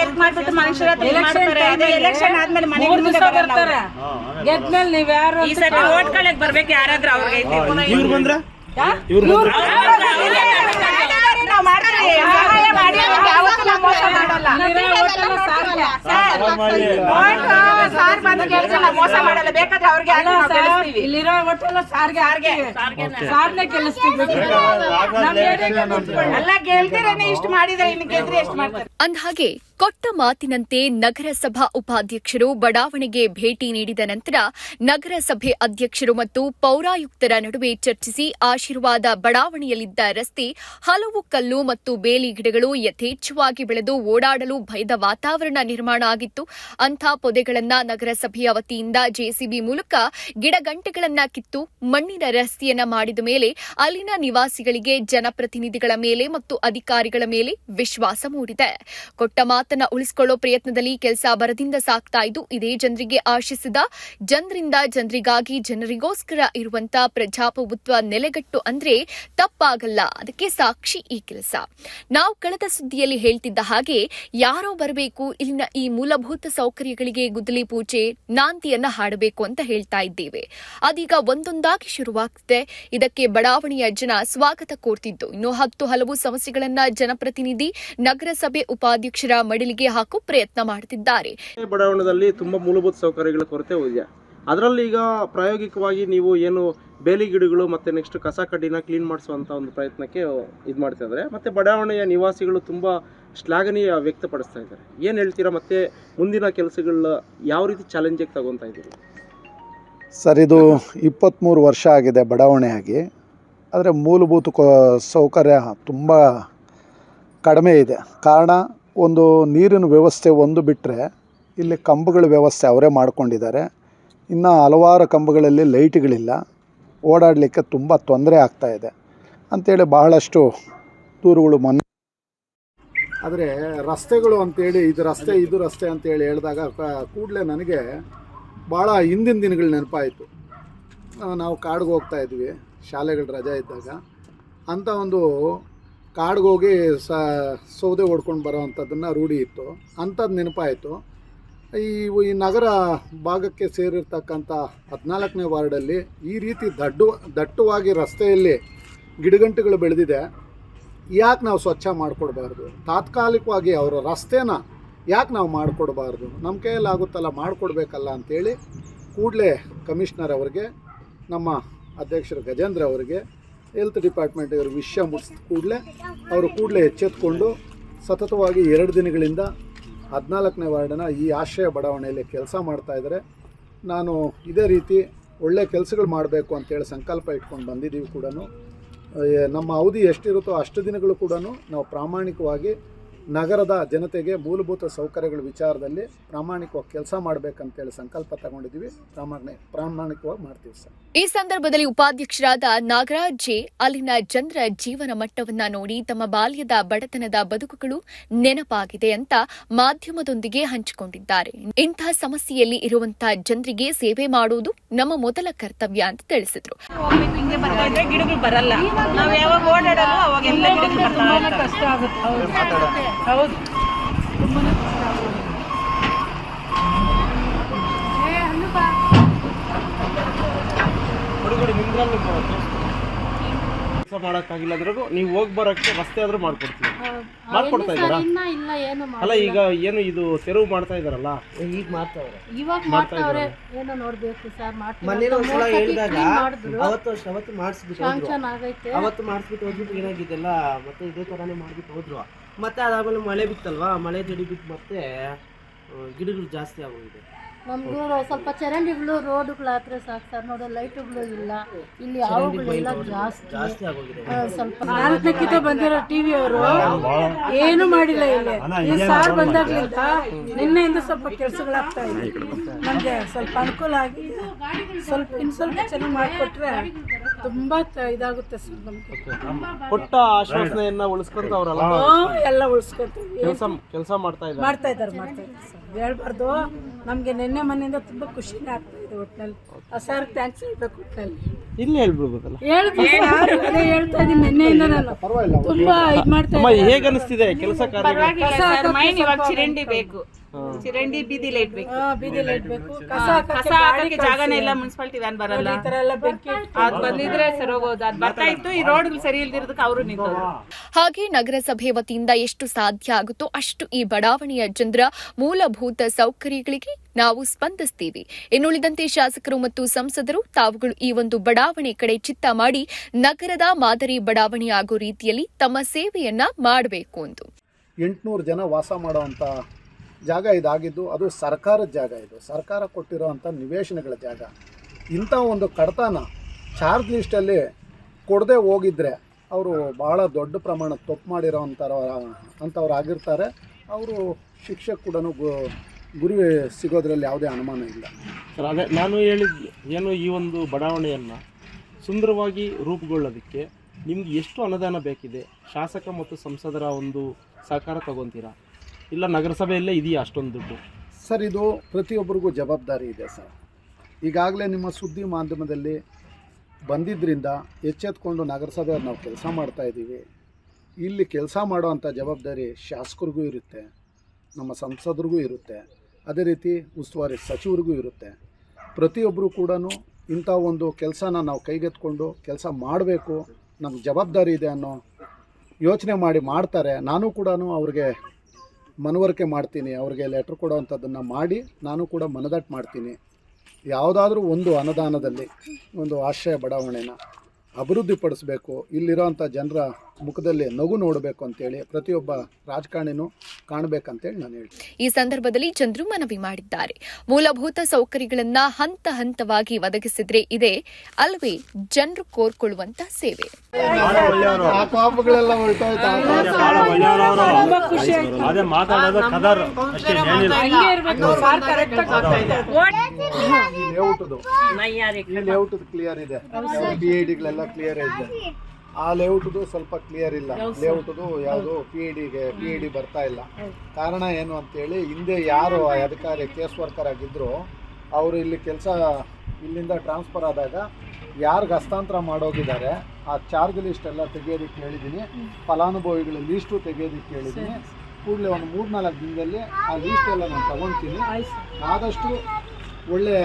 Help ಮಾಡ್ಬಿಟ್ಟು ಮನುಷ್ಯರ ಹತ್ರ ಇದ್ ಎಲೆಕ್ಷನ್ ಮಾಡ್ತಾರೆ? ಅದೇ ಎಲೆಕ್ಷನ್ ಆದ್ಮೇಲೆ ಮನೆ ಮೂರ್ ಮುಂದೆ ದಿವಸ ಬರಲ್ಲ ಗೆದ್ಮೇಲೆ ನೀವ್ ಯಾರು ಈ ಸತಿ ಓಟ್ ಕಳಕ್ ಬರ್ಬೇಕು ಯಾರಾದ್ರೂ ಅವ್ರಿಗೆ. ಇವ್ರು ಬಂದ್ರ? ನಾವು ಮಾಡ್ತೀವಿ. ಸಹಾಯ ಮಾಡಿ ಅವ್ರಿಗೆ ಯಾವತ್ತೂ ನಾವು ಮೋಸ ಮಾಡಲ್ಲ. ಸಾರ್ ಬಂದು ಕೇಳ್ಸಲ್ಲ. ಮೋಸ ಮಾಡಲ್ಲ ಬೇಕಾದ್ರೆ ಅವ್ರಿಗೆ ಹಾಕಿ ನಾವು ಇಲ್ಲಿರೋ ಒಟ್ಟೆಲ್ಲ ಸಾರ್ಗೆ ಹಾರ್ಗೆ ಸಾರ್ನೆ ಗೆಲ್ಲಿಸ್ತೀವಿ ನಮ್ ಏರಿಯಾಗೆ ನಿಂತ್ಕೊಳ್ಳಿ. ಅಲ್ಲ ಗೆಲ್ತಿರೇನೆ ಇಷ್ಟು ಮಾಡಿದ್ರೆ ಇನ್ನು ಗೆದ್ರೆ ಎಷ್ಟು ಮಾಡ್ತಾರೆ? ಅಂದ್ಹಾಗೆ ಕೊಟ್ಟ ಮಾತಿನಂತೆ ನಗರಸಭಾ ಉಪಾಧ್ಯಕ್ಷರು ಬಡಾವಣೆಗೆ ಭೇಟಿ ನೀಡಿದ ನಂತರ ನಗರಸಭೆ ಅಧ್ಯಕ್ಷರು ಮತ್ತು ಪೌರಾಯುಕ್ತರ ನಡುವೆ ಚರ್ಚಿಸಿ ಆಶೀರ್ವಾದ ಬಡಾವಣೆಯಲ್ಲಿದ್ದ ರಸ್ತೆ ಹಲವು ಕಲ್ಲು ಮತ್ತು ಬೇಲಿ ಗಿಡಗಳು ಯಥೇಚ್ಛವಾಗಿ ಬೆಳೆದು ಓಡಾಡಲು ಭಯದ ವಾತಾವರಣ ನಿರ್ಮಾಣ ಆಗಿತ್ತು. ಅಂಥ ಪೊದೆಗಳನ್ನ ನಗರಸಭೆಯ ವತಿಯಿಂದ ಜೆಸಿಬಿ ಮೂಲಕ ಗಿಡಗಂಟೆಗಳನ್ನ ಕಿತ್ತು ಮಣ್ಣಿನ ರಸ್ತೆಯನ್ನ ಮಾಡಿದ ಮೇಲೆ ಅಲ್ಲಿನ ನಿವಾಸಿಗಳಿಗೆ ಜನಪ್ರತಿನಿಧಿಗಳ ಮೇಲೆ ಮತ್ತು ಅಧಿಕಾರಿಗಳ ಮೇಲೆ ವಿಶ್ವಾಸ ಮೂಡಿದೆ. ಕೊಟ್ಟ ಮಾತನ್ನ ಉಳಿಸಿಕೊಳ್ಳೋ ಪ್ರಯತ್ನದಲ್ಲಿ ಕೆಲಸ ಬರದಿಂದ ಸಾಕ್ತಾ ಇದ್ದು, ಇದೇ ಜನರಿಗೆ ಆಶಿಸಿದ, ಜನರಿಂದ ಜನರಿಗಾಗಿ ಜನರಿಗೋಸ್ಕರ ಇರುವಂತ ಪ್ರಜಾಪ್ರಭುತ್ವ ನೆಲೆಗಟ್ಟು ಅಂದ್ರೆ ತಪ್ಪಾಗಲ್ಲ. ಅದಕ್ಕೆ ಸಾಕ್ಷಿ ಈ ಕೆಲಸ. ನಾವು ಕಳೆದ ಸುದ್ದಿಯಲ್ಲಿ ಹೇಳ್ತಿದ್ದ ಹಾಗೆ, ಯಾರೋ ಬರಬೇಕು. ಇಲ್ಲಿನ ಈ ಮೂಲಭೂತ ಸೌಕರ್ಯಗಳಿಗೆ ಗುದ್ದಲಿ ಪೂಜೆ ನಾಂತಿಯನ್ನ ಹಾಡಬೇಕು ಅಂತ ಹೇಳ್ತಾ ಇದ್ದೇವೆ. ಅದೀಗ ಒಂದೊಂದಾಗಿ ಶುರುವಾಗ್ತಿದೆ. ಇದಕ್ಕೆ ಬಡಾವಣೆಯ ಜನ ಸ್ವಾಗತ ಕೋರ್ತಿದ್ದು. ಇನ್ನು ಹತ್ತು ಹಲವು ಸಮಸ್ಯೆಗಳನ್ನ ಜನಪ್ರತಿನಿಧಿ, ನಗರಸಭೆ ಉಪಾಧ್ಯಕ್ಷರ ಮಡಿಲಿಗೆ ಹಾಕು ಪ್ರಯತ್ನ ಮಾಡುತ್ತಿದ್ದಾರೆ ಬಡಾವಣೆಯಲ್ಲಿ ತುಂಬಾ ಮೂಲಭೂತ ಸೌಕರ್ಯಗಳ ಕೊರತೆ ಇದೆ. ಅದರಲ್ಲಿ ಈಗ ಪ್ರಾಯೋಗಿಕವಾಗಿ ನೀವು ಏನು ಬೇಲಿ ಗಿಡಗಳು ಮತ್ತು ನೆಕ್ಸ್ಟ್ ಕಸ ಕಡ್ಡಿನ ಕ್ಲೀನ್ ಮಾಡಿಸುವಂಥ ಒಂದು ಪ್ರಯತ್ನಕ್ಕೆ ಇದು ಮಾಡ್ತಾ ಇದ್ದಾರೆ ಮತ್ತು ಬಡಾವಣೆಯ ನಿವಾಸಿಗಳು ತುಂಬ ಶ್ಲಾಘನೀಯ ವ್ಯಕ್ತಪಡಿಸ್ತಾ ಇದ್ದಾರೆ. ಏನು ಹೇಳ್ತೀರಾ ಮತ್ತು ಮುಂದಿನ ಕೆಲಸಗಳ ಯಾವ ರೀತಿ ಚಾಲೆಂಜಿಗೆ ತಗೊತಾ ಇದ್ದೀರಿ? ಸರ್, ಇದು ಇಪ್ಪತ್ತ್ಮೂರು ವರ್ಷ ಆಗಿದೆ ಬಡಾವಣೆಯಾಗಿ ಆದರೆ ಮೂಲಭೂತ ಸೌಕರ್ಯ ತುಂಬ ಕಡಿಮೆ ಇದೆ. ಕಾರಣ, ಒಂದು ನೀರಿನ ವ್ಯವಸ್ಥೆ ಒಂದು ಬಿಟ್ಟರೆ ಇಲ್ಲಿ ಕಂಬಗಳ ವ್ಯವಸ್ಥೆ ಅವರೇ ಮಾಡ್ಕೊಂಡಿದ್ದಾರೆ. ಇನ್ನು ಹಲವಾರು ಕಂಬಗಳಲ್ಲಿ ಲೈಟ್ಗಳಿಲ್ಲ. ಓಡಾಡಲಿಕ್ಕೆ ತುಂಬ ತೊಂದರೆ ಆಗ್ತಾ ಇದೆ. ಅಂಥೇಳಿ ಬಹಳಷ್ಟು ದೂರುಗಳು ಮೊನ್ನೆ ಆದರೆ ರಸ್ತೆಗಳು ಅಂತೇಳಿ, ಇದು ರಸ್ತೆ ಇದು ರಸ್ತೆ ಅಂತೇಳಿ ಹೇಳಿದಾಗ ಕೂಡಲೇ ನನಗೆ ಭಾಳ ಹಿಂದಿನ ದಿನಗಳು ನೆನಪಾಯಿತು. ನಾವು ಕಾಡಿಗೆ ಹೋಗ್ತಾ ಇದ್ವಿ, ಶಾಲೆಗಳ ರಜೆ ಇದ್ದಾಗ. ಅಂಥ ಒಂದು ಕಾಡಿಗೆ ಹೋಗಿ ಸ, ಸೌದೆ ಹೊಡ್ಕೊಂಡು ಬರೋ ಅಂಥದ್ದನ್ನು ರೂಢಿ ಇತ್ತು. ಅಂಥದ್ದು ನೆನಪಾಯಿತು. ಈ ಈ ನಗರ ಭಾಗಕ್ಕೆ ಸೇರಿರ್ತಕ್ಕಂಥ ಹದಿನಾಲ್ಕನೇ ವಾರ್ಡಲ್ಲಿ ಈ ರೀತಿ ದಡ್ಡು, ದಟ್ಟವಾಗಿ ರಸ್ತೆಯಲ್ಲಿ ಗಿಡಗಂಟುಗಳು ಬೆಳೆದಿದೆ. ಯಾಕೆ ನಾವು ಸ್ವಚ್ಛ ಮಾಡಿಕೊಡ್ಬಾರ್ದು? ತಾತ್ಕಾಲಿಕವಾಗಿ ಅವರ ರಸ್ತೆನ ಯಾಕೆ ನಾವು ಮಾಡಿಕೊಡ್ಬಾರ್ದು? ನಮ್ಮ ಕೈಯಲ್ಲಿ ಆಗುತ್ತಲ್ಲ ಮಾಡಿಕೊಡ್ಬೇಕಲ್ಲ ಅಂತೇಳಿ ಕೂಡಲೇ ಕಮಿಷನರ್ ಅವರಿಗೆ, ನಮ್ಮ ಅಧ್ಯಕ್ಷರು ಗಜೇಂದ್ರ ಅವರಿಗೆ, ಹೆಲ್ತ್ ಡಿಪಾರ್ಟ್ಮೆಂಟ್ ಇವರು ವಿಷಯ ಮುಗಿಸಿದ ಕೂಡಲೇ ಅವರು ಕೂಡಲೇ ಎಚ್ಚೆತ್ಕೊಂಡು ಸತತವಾಗಿ ಎರಡು ದಿನಗಳಿಂದ ಹದಿನಾಲ್ಕನೇ ವಾರ್ಡನ ಈ ಆಶ್ರಯ ಬಡಾವಣೆಯಲ್ಲಿ ಕೆಲಸ ಮಾಡ್ತಾಯಿದ್ದಾರೆ ನಾನು ಇದೇ ರೀತಿ ಒಳ್ಳೆ ಕೆಲಸಗಳು ಮಾಡಬೇಕು ಅಂತೇಳಿ ಸಂಕಲ್ಪ ಇಟ್ಕೊಂಡು ಬಂದಿದ್ದೀವಿ ಕೂಡ ನಮ್ಮ ಅವಧಿ ಎಷ್ಟಿರುತ್ತೋ ಅಷ್ಟು ದಿನಗಳು ಕೂಡ ನಾವು ಪ್ರಾಮಾಣಿಕವಾಗಿ ನಗರದ ಜನತೆಗೆ ಮೂಲಭೂತ ಸೌಕರ್ಯಗಳ ವಿಚಾರದಲ್ಲಿ ಪ್ರಾಮಾಣಿಕವಾಗಿ ಕೆಲಸ ಮಾಡಬೇಕಂತೇಳಿ ಸಂಕಲ್ಪ ತಗೊಂಡಿದ್ದೀವಿ. ಪ್ರಾಮಾಣಿಕ ಪ್ರಾಮಾಣಿಕವಾಗಿ ಮಾಡ್ತೀವಿ ಸರ್. ಈ ಸಂದರ್ಭದಲ್ಲಿ ಉಪಾಧ್ಯಕ್ಷರಾದ ನಾಗರಾಜ್ ಜೆ ಅಲ್ಲಿನ ಜನರ ಜೀವನ ಮಟ್ಟವನ್ನ ನೋಡಿ ತಮ್ಮ ಬಾಲ್ಯದ ಬಡತನದ ಬದುಕುಗಳು ನೆನಪಾಗಿದೆ ಅಂತ ಮಾಧ್ಯಮದೊಂದಿಗೆ ಹಂಚಿಕೊಂಡಿದ್ದಾರೆ. ಇಂತಹ ಸಮಸ್ಯೆಯಲ್ಲಿ ಇರುವಂತಹ ಜನರಿಗೆ ಸೇವೆ ಮಾಡುವುದು ನಮ್ಮ ಮೊದಲ ಕರ್ತವ್ಯ ಅಂತ ತಿಳಿಸಿದ್ರು. ಓಡಾಡಲ್ಲ ಅವಾಗೆಲ್ಲ ಗಿಡಗಳು ಬರ್ತಾ ಇರ್ತವೆ. ಕಷ್ಟ ಆಗುತ್ತೆ. ಹೌದು ಹೌದು ಹುಡುಗರು ನಿಮ್ದ್ರಲ್ಲಿ ಕೆಲಸ ಮಾಡೋಕ್ಕಾಗಿಲ್ಲ ಅಂದ್ರೂ ನೀವು ಹೋಗಿ ಬರೋಕ್ಕೆ ರಸ್ತೆ ಆದ್ರೂ ಮಾಡ್ಕೊಡ್ತೀವಿ. ಮಾಡ್ಕೊಡ್ತಾ ಇದ್ದಾರಾ? ಇನ್ನ ಇಲ್ಲ ಏನು ಅಲ್ಲ ಈಗ ಏನು ಇದು ತೆರವು ಮಾಡ್ತಾ ಇದ್ದಾರಲ್ಲ? ಈಗ ಮಾಡ್ತಾವ್ರೆ. ಇವಾಗ ಮಾಡ್ತಾವ್ರೆ. ಏನೋ ನೋಡ್ಬೇಕು ಸರ್ ಮೊನ್ನೆ ಒಂದ್ಸಲ ಹೇಳಿದಾಗ ಅವತ್ತು ಅವತ್ತು ಮಾಡಿಸ್ಬಿಟ್ಟು ಫಂಕ್ಷನ್ ಆಗೈತೆ. ಅವತ್ತು ಮಾಡಿಸ್ಬಿಟ್ಟು ಹೋಗ್ಬಿಟ್ಟು ಏನಾಗಿದೆಲ್ಲ ಮತ್ತೆ ಇದೇ ಥರನೇ ಮಾಡ್ಬಿಟ್ಟು ಹೋದ್ರು. ಮತ್ತೆ ಅದಾದ್ಮೇಲೆ ಮಳೆ ಬಿತ್ತಲ್ವಾ? ಮಳೆ ಜಡಿ ಬಿಟ್ಟು ಮತ್ತೆ ಗಿಡಗಳು ಜಾಸ್ತಿ ಆಗೋಗಿದೆ. ನಮ್ದು ಸ್ವಲ್ಪ ಚರಂಡಿಗಳು ರೋಡ್ಗಳು ಹತ್ರ ಸಾಕು ಸರ್. ನೋಡಿ ಲೈಟುಗಳು ಇಲ್ಲ. ಇಲ್ಲಿ ಹಾವುಗಳೆಲ್ಲ ಜಾಸ್ತಿ. ಸ್ವಲ್ಪ ನಾಲ್ಕಕ್ಕಿಂತ ಬಂದಿರೋ ಟಿವಿ ಅವರು ಏನು ಮಾಡಿಲ್ಲ ಇಲ್ಲಿ. ಈ ಸಾರ್ ಬಂದಾಗ್ಲಿಂದ ನಿನ್ನೆಯಿಂದ ಸ್ವಲ್ಪ ಕೆಲಸಗಳಾಗ್ತಾ ಇದೆ. ನಮ್ಗೆ ಸ್ವಲ್ಪ ಅನುಕೂಲ ಆಗಿ ಸ್ವಲ್ಪ ಇನ್ನು ಸ್ವಲ್ಪ ಚೆನ್ನಾಗಿ ಮಾಡಿಕೊಟ್ರೆ ತುಂಬಾ ತ- ಇದಾಗುತ್ತೆ ಸರ್ ನಮ್ಗೆ. ಕೊಟ್ಟ ಆಶ್ವಾಸನೆಯನ್ನ ಉಳಿಸ್ಕೊಂತ ಅವರಲ್ಲ? ಹ್ಮ್, ಎಲ್ಲ ಉಳಿಸ್ಕೊತೀವಿ. ಕೆಲಸ ಕೆಲಸ ಮಾಡ್ತಾ ಇದ್ದಾರೆ. ಮಾಡ್ತಾ ಇದ್ದಾರೆ ಮಾಡ್ತಾ ಇದ್ದಾರೆ ಸರ್. ಹೇಳ್ಬಾರ್ದು. ನಮಗೆ ನೆನ್ನೆ ಮನೆಯಿಂದ ತುಂಬಾ ಖುಷಿನೇ ಆಗ್ತಾ ಇದೆ ಒಟ್ನಲ್ಲಿ. ಆ ಸರ್ ಥ್ಯಾಂಕ್ಸ್ ಹೇಳ್ಬೇಕು ಒಟ್ನಲ್ಲಿ. ಇಲ್ಲಿ ಹೇಳ್ಬಿಡ್ಬೋದಲ್ಲ? ಹೇಳ್ಬೇಕು sir, ಅದೇ ಹೇಳ್ತಾ ಇದೀನಿ ನಿನ್ನೆಯಿಂದ ನಾನು ತುಂಬಾ ಇದ್ ಮಾಡ್ತಾ ಅಮ್ಮ ಇದ್ದೀನಿ. ಹೇಗೆ ಅನಿಸ್ತಿದೆ ಕೆಲಸ ಕಾರ್ಯಗಳು? ಪರವಾಗಿಲ್ಲ ಸರ್ ಮೈನ್ ಇವಾಗ ಚಿರಂಡಿ ಬೇಕು. ಚಿರಂಡಿ ಬೀದಿ ಲೈಟ್ ಬೇಕು. ಹಾ, ಬೀದಿ ಲೈಟ್ ಬೇಕು. ಕಸ ಕಸ ಹಾಕಕ್ಕೆ ಜಾಗನೇ ಇಲ್ಲ ಮುನ್ಸಿಪಾಲಿಟಿ ವ್ಯಾನ್ ಬರಲ್ಲ. ಈ ತರ ಎಲ್ಲ ಬೆಂಕಿ ಅದ್ ಬಂದಿದ್ರೆ ಸರಿ ಹೋಗೋದು ಅದ್ ಬರ್ತಾ ಇತ್ತು ಈ ರೋಡ್ ಸರಿ ಇಲ್ದಿರೋದಕ್ಕೆ ಅವರು ನಿಂತರು ಹಾಗೆ ನಗರಸಭೆ ವತಿಯಿಂದ ಎಷ್ಟು ಸಾಧ್ಯ ಆಗುತ್ತೋ ಅಷ್ಟು ಈ ಬಡಾವಣೆಯ ಜನರ ಮೂಲಭೂತ ಸೌಕರ್ಯಗಳಿಗೆ ನಾವು ಸ್ಪಂದಿಸ್ತೀವಿ. ಇನ್ನುಳಿದಂತೆ ಶಾಸಕರು ಮತ್ತು ಸಂಸದರು ತಾವುಗಳು ಈ ಒಂದು ಬಡಾವಣೆ ಕಡೆ ಚಿತ್ತ ಮಾಡಿ ನಗರದ ಮಾದರಿ ಬಡಾವಣೆ ಆಗೋ ರೀತಿಯಲ್ಲಿ ತಮ್ಮ ಸೇವೆಯನ್ನ ಮಾಡಬೇಕು ಎಂದು ಎಂಟುನೂರು ಜನ ವಾಸ ಮಾಡೋವಂಥ ಜಾಗ ಇದಾಗಿದ್ದು, ಅದು ಸರ್ಕಾರದ ಜಾಗ ಇದು. ಸರ್ಕಾರ ಕೊಟ್ಟಿರೋವಂಥ ನಿವೇಶನಗಳ ಜಾಗ. ಇಂಥ ಒಂದು ಕಡತನ ಚಾರ್ಜ್ ಲಿಸ್ಟಲ್ಲಿ ಕೊಡದೆ ಹೋಗಿದ್ರೆ ಅವರು ಭಾಳ ದೊಡ್ಡ ಪ್ರಮಾಣ ತಪ್ಪು ಮಾಡಿರೋ ಅಂಥವ್ರು ಆಗಿರ್ತಾರೆ. ಅವರು ಶಿಕ್ಷೆ ಕೂಡ ಗುರಿ ಸಿಗೋದ್ರಲ್ಲಿ ಯಾವುದೇ ಅನುಮಾನ ಇಲ್ಲ. ಸರ್, ಅದೇ ನಾನು ಹೇಳಿದ್ದು ಏನು ಈ ಒಂದು ಬಡಾವಣೆಯನ್ನು ಸುಂದರವಾಗಿ ರೂಪುಗೊಳ್ಳೋದಕ್ಕೆ ನಿಮ್ಗೆ ಎಷ್ಟು ಅನುದಾನ ಬೇಕಿದೆ? ಶಾಸಕ ಮತ್ತು ಸಂಸದರ ಒಂದು ಸಹಕಾರ ತಗೊಂತೀರಾ? ಇಲ್ಲ, ನಗರಸಭೆಯಲ್ಲೇ ಇದೆಯಾ ಅಷ್ಟೊಂದು ದುಡ್ಡು? ಸರ್, ಇದು ಪ್ರತಿಯೊಬ್ಬರಿಗೂ ಜವಾಬ್ದಾರಿ ಇದೆ ಸರ್. ಈಗಾಗಲೇ ನಿಮ್ಮ ಸುದ್ದಿ ಮಾಧ್ಯಮದಲ್ಲಿ ಬಂದಿದ್ದರಿಂದ ಎಚ್ಚೆತ್ಕೊಂಡು ನಗರಸಭೆಯವ್ರು ನಾವು ಕೆಲಸ ಮಾಡ್ತಾ ಇದ್ದೀವಿ. ಇಲ್ಲಿ ಕೆಲಸ ಮಾಡೋವಂಥ ಜವಾಬ್ದಾರಿ ಶಾಸಕರಿಗೂ ಇರುತ್ತೆ, ನಮ್ಮ ಸಂಸದರಿಗೂ ಇರುತ್ತೆ, ಅದೇ ರೀತಿ ಉಸ್ತುವಾರಿ ಸಚಿವರಿಗೂ ಇರುತ್ತೆ. ಪ್ರತಿಯೊಬ್ಬರು ಕೂಡ ಇಂಥ ಒಂದು ಕೆಲಸನ ನಾವು ಕೈಗೆತ್ಕೊಂಡು ಕೆಲಸ ಮಾಡಬೇಕು, ನಮ್ಗೆ ಜವಾಬ್ದಾರಿ ಇದೆ ಅನ್ನೋ ಯೋಚನೆ ಮಾಡಿ ಮಾಡ್ತಾರೆ. ನಾನು ಕೂಡ ಅವ್ರಿಗೆ ಮನವರಿಕೆ ಮಾಡ್ತೀನಿ, ಅವ್ರಿಗೆ ಲೆಟ್ರ್ ಕೊಡೋವಂಥದ್ದನ್ನು ಮಾಡಿ ನಾನು ಕೂಡ ಮನದಟ್ಟು ಮಾಡ್ತೀನಿ. ಯಾವುದಾದ್ರೂ ಒಂದು ಅನುದಾನದಲ್ಲಿ, ಒಂದು ಆಶ್ರಯ ಬಡಾವಣೆನ. ಅಭಿವೃದ್ಧಿಪಡಿಸಬೇಕು. ಇಲ್ಲಿರೋಂಥ ಜನರ ಮುಖದಲ್ಲಿ ನಗು ನೋಡಬೇಕು ಅಂತೇಳಿ ಪ್ರತಿಯೊಬ್ಬ ರಾಜಕಾರಣಿನೂ ಕಾಣಬೇಕಂತೇಳಿ ನಾನು ಹೇಳ್ತೀನಿ. ಈ ಸಂದರ್ಭದಲ್ಲಿ ಚಂದ್ರು ಮನವಿ ಮಾಡಿದ್ದಾರೆ. ಮೂಲಭೂತ ಸೌಕರ್ಯಗಳನ್ನ ಹಂತ ಹಂತವಾಗಿ ಒದಗಿಸಿದ್ರೆ ಇದೆ ಅಲ್ವೇ ಜನರು ಕೋರ್ಕೊಳ್ಳುವಂತ ಸೇವೆ. ಆ ಪಾಪಗಳೆಲ್ಲ ಹೊರಟೋಯ್ತು? ತುಂಬಾ ಖುಷಿ ಆಯ್ತು. ಅದೇ ಮಾತಾಡೋದು ಕದರ್ ಅಷ್ಟೇ ಏನಿಲ್ಲ. ಹಂಗೆ ಇರ್ಬೇಕು. ಸಾರ್ ಕರೆಕ್ಟ್ ಈ ಲೇಔಟದು ಈ ಲೇಔಟದು ಕ್ಲಿಯರ್ ಇದೆ. ಡಿಗಳೆಲ್ಲ ಕ್ಲಿಯರ್ ಇದೆ. ಆ ಲೇಔಟದು ಸ್ವಲ್ಪ ಕ್ಲಿಯರ್ ಇಲ್ಲ. ಲೇಔಟದು ಯಾವುದು ಪಿ ಇ ಡಿಗೆ ಪಿ ಇ ಡಿ ಬರ್ತಾ ಇಲ್ಲ. ಕಾರಣ ಏನು ಅಂತೇಳಿ ಹಿಂದೆ ಯಾರು ಅಧಿಕಾರಿ ಕೇಸ್ ವರ್ಕರ್ ಆಗಿದ್ರು ಅವರು ಇಲ್ಲಿ ಕೆಲಸ ಇಲ್ಲಿಂದ ಟ್ರಾನ್ಸ್ಫರ್ ಆದಾಗ ಯಾರಿಗೆ ಹಸ್ತಾಂತರ ಮಾಡೋಗಿದ್ದಾರೆ ಆ ಚಾರ್ಜ್ ಲಿಸ್ಟ್ ಎಲ್ಲ ತೆಗೆಯೋದಕ್ಕೆ ಹೇಳಿದ್ದೀನಿ ಫಲಾನುಭವಿಗಳ ಲೀಸ್ಟು ತೆಗೆಯೋದಕ್ಕೆ ಹೇಳಿದ್ದೀನಿ ಕೂಡಲೇ ಒಂದು ಮೂರ್ನಾಲ್ಕು ದಿನದಲ್ಲಿ ಆ ಲೀಸ್ಟ್ ಎಲ್ಲ ನಾನು ತಗೊತೀನಿ. ಆದಷ್ಟು ಒಳ್ಳೆ